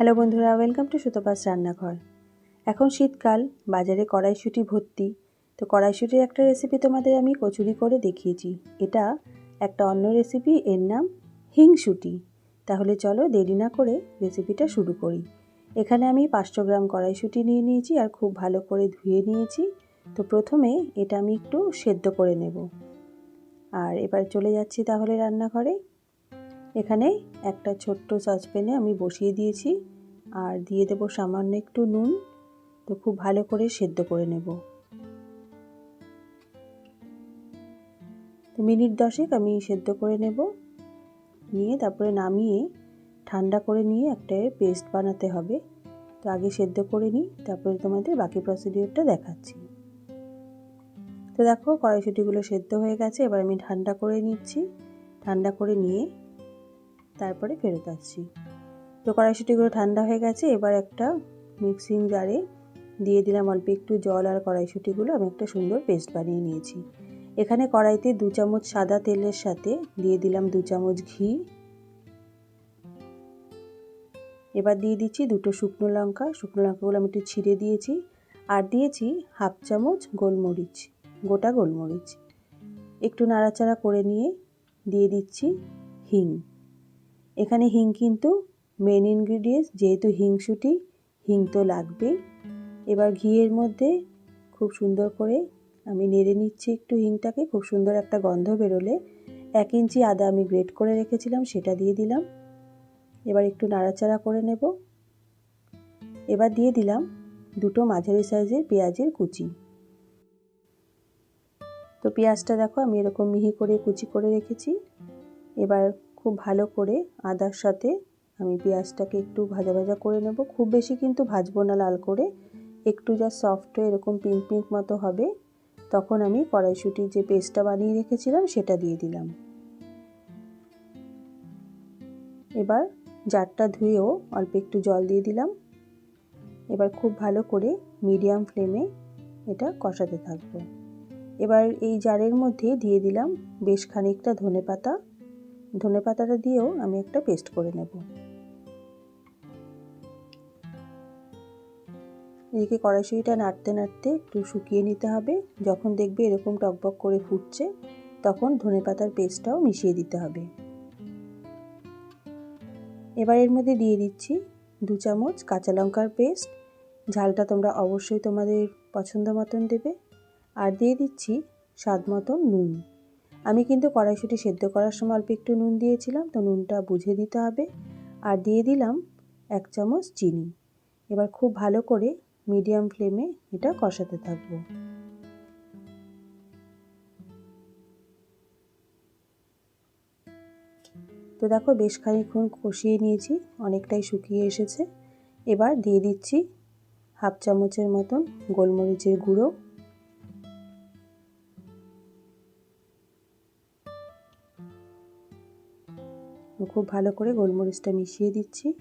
Hello বন্ধুরা welcome to Sutapa's রান্নাঘর। এখন শীতকাল, বাজারে কড়াইশুঁটি ভর্তি। তো কড়াইশুঁটির একটা রেসিপি তোমাদের আমি কচুরি করে দেখিয়েছি। এটা একটা অন্য রেসিপি এর নাম হিংশুটি। তাহলে চলো দেরি না করে রেসিপিটা শুরু করি। এখানে আমি পাঁচশো গ্রাম কড়াইশুঁটি নিয়ে নিয়েছি আর খুব ভালো করে ধুয়ে নিয়েছি। তো প্রথমে এটা আমি একটু সেদ্ধ করে নেব। আর এবার চলে যাচ্ছি তাহলে রান্নাঘরে। এখানে একটা ছোট্ট সসপ্যানে আমি বসিয়ে দিয়েছি। আর দিয়ে দেব সামান্য একটু নুন। তো খুব ভালো করে সেদ্ধ করে নেব। তো মিনিট দশেক আমি সেদ্ধ করে নেব। নিয়ে তারপরে নামিয়ে ঠান্ডা করে নিয়ে একটা পেস্ট বানাতে হবে। তো আগে সেদ্ধ করে নিই, তারপরে তোমাদের বাকি প্রসিডিওরটা দেখাচ্ছি। তো দেখো, কড়াইশুটিগুলো সেদ্ধ হয়ে গেছে। এবার আমি ঠান্ডা করে নিচ্ছি। ঠান্ডা করে নিয়ে তারপরে ফেরত আসছি। তো কড়াইশুটিগুলো ঠান্ডা হয়ে গেছে, এবার একটা মিক্সিং জারে দিয়ে দিলাম অল্প একটু জল আর কড়াইশুটিগুলো। আমি একটা সুন্দর পেস্ট বানিয়ে নিয়েছি। এখানে কড়াইতে দু চামচ সাদা তেলের সাথে দিয়ে দিলাম দু চামচ ঘি। এবার দিয়ে দিচ্ছি দুটো শুকনো লঙ্কা। শুকনো লঙ্কাগুলো আমি একটু ছিঁড়ে দিয়েছি। আর দিয়েছি হাফ চামচ গোলমরিচ, গোটা গোলমরিচ। একটু নাড়াচাড়া করে নিয়ে দিয়ে দিচ্ছি হিং। এখানে হিং কিন্তু মেন ইনগ্রিডিয়েন্টস যেহেতু হিংসুটি হিং তো লাগবেই। এবার ঘিয়ের মধ্যে খুব সুন্দর করে আমি নেড়ে নিচ্ছি একটু হিংটাকে, খুব সুন্দর একটা গন্ধ বেরোলে। এক ইঞ্চি আদা আমি গ্রেট করে রেখেছিলাম, সেটা দিয়ে দিলাম। এবার একটু নাড়াচাড়া করে নেব। এবার দিয়ে দিলাম দুটো মাঝারি সাইজের পেঁয়াজের কুচি। তো পেঁয়াজটা দেখো, আমি এরকম মিহি করে কুচি করে রেখেছি। এবার খুব ভালো করে আদার সাথে আমি পেঁয়াজটাকে একটু ভাজা ভাজা করে নেব। খুব বেশি কিন্তু ভাজবো না লাল করে। একটু যা সফট হয়ে এরকম পিঙ্ক পিঙ্ক মতো হবে, তখন আমি কড়াইশুটির যে পেস্টটা বানিয়ে রেখেছিলাম সেটা দিয়ে দিলাম। এবার জারটা ধুয়েও অল্প একটু জল দিয়ে দিলাম। এবার খুব ভালো করে মিডিয়াম ফ্লেমে এটা কষাতে থাকব। এবার এই জারের মধ্যে দিয়ে দিলাম বেশ খানিকটা ধনে পাতা ধনে পাতাটা দিয়েও আমি একটা পেস্ট করে নেব। এদিকে কড়াইশুঁড়িটা নাড়তে নাড়তে একটু শুকিয়ে নিতে হবে। যখন দেখবে এরকম টকবক করে ফুটছে, তখন ধনে পাতার পেস্টটাও মিশিয়ে দিতে হবে। এবার এর মধ্যে দিয়ে দিচ্ছি দু চামচ কাঁচা লঙ্কার পেস্ট। ঝালটা তোমরা অবশ্যই তোমাদের পছন্দ মতন দেবে। আর দিয়ে দিচ্ছি স্বাদ মতন নুন। আমি কিন্তু কড়াইশুঁটি সেদ্ধ করার সময় অল্প একটু নুন দিয়েছিলাম, তো নুনটা বুঝে দিতে হবে। আর দিয়ে দিলাম এক চামচ চিনি। এবার খুব ভালো করে মিডিয়াম ফ্লেমে এটা কষাতে থাকব। তো দেখো বেশ খানিক্ষণ কষিয়ে নিয়েছি, অনেকটাই শুকিয়ে এসেছে। এবার দিয়ে দিচ্ছি হাফ চামচের মতন গোলমরিচের গুঁড়ো। খুব ভালো করে গোলমরিচটা মিশিয়ে দিচ্ছি।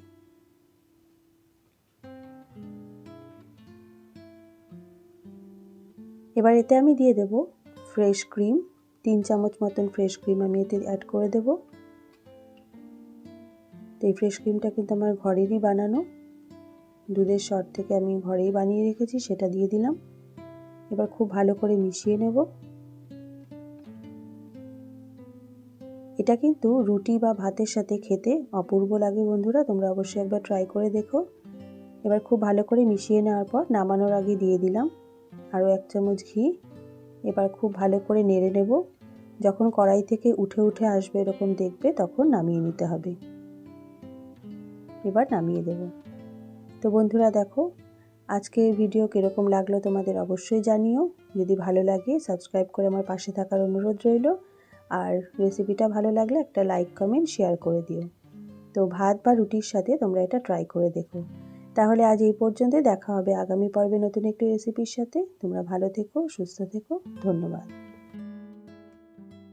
এবার এতে আমি দিয়ে দেব ফ্রেশ ক্রিম, তিন চামচ মতন ফ্রেশ ক্রিম আমি এতে অ্যাড করে দেব। তো এই ফ্রেশ ক্রিমটা কিন্তু আমার ঘরেরই বানানো। দুধের শর থেকে আমি ঘরেই বানিয়ে রেখেছি, সেটা দিয়ে দিলাম। এবার খুব ভালো করে মিশিয়ে নেব। এটা কিন্তু রুটি বা ভাতের সাথে খেতে অপূর্ব লাগে বন্ধুরা, তোমরা অবশ্যই একবার ট্রাই করে দেখো। এবার খুব ভালো করে মিশিয়ে নেওয়ার পর নামানোর আগে দিয়ে দিলাম আরও এক চামচ ঘি। এবার খুব ভালো করে নেড়ে নেব। যখন কড়াই থেকে উঠে উঠে আসবে এরকম দেখবে, তখন নামিয়ে নিতে হবে। এবার নামিয়ে দেব। তো বন্ধুরা দেখো, আজকের ভিডিও কীরকম লাগল তোমাদের অবশ্যই জানিও। যদি ভালো লাগে সাবস্ক্রাইব করে আমার পাশে থাকার অনুরোধ রইল। আর রেসিপিটা ভালো লাগলে একটা লাইক কমেন্ট শেয়ার করে দিও। তো ভাত বা রুটির সাথে তোমরা এটা ট্রাই করে দেখো। তাহলে আজ এই পর্যন্তই, দেখা হবে আগামী পর্বে নতুন একটি রেসিপির সাথে। তোমরা ভালো থেকো, সুস্থ থেকো, ধন্যবাদ।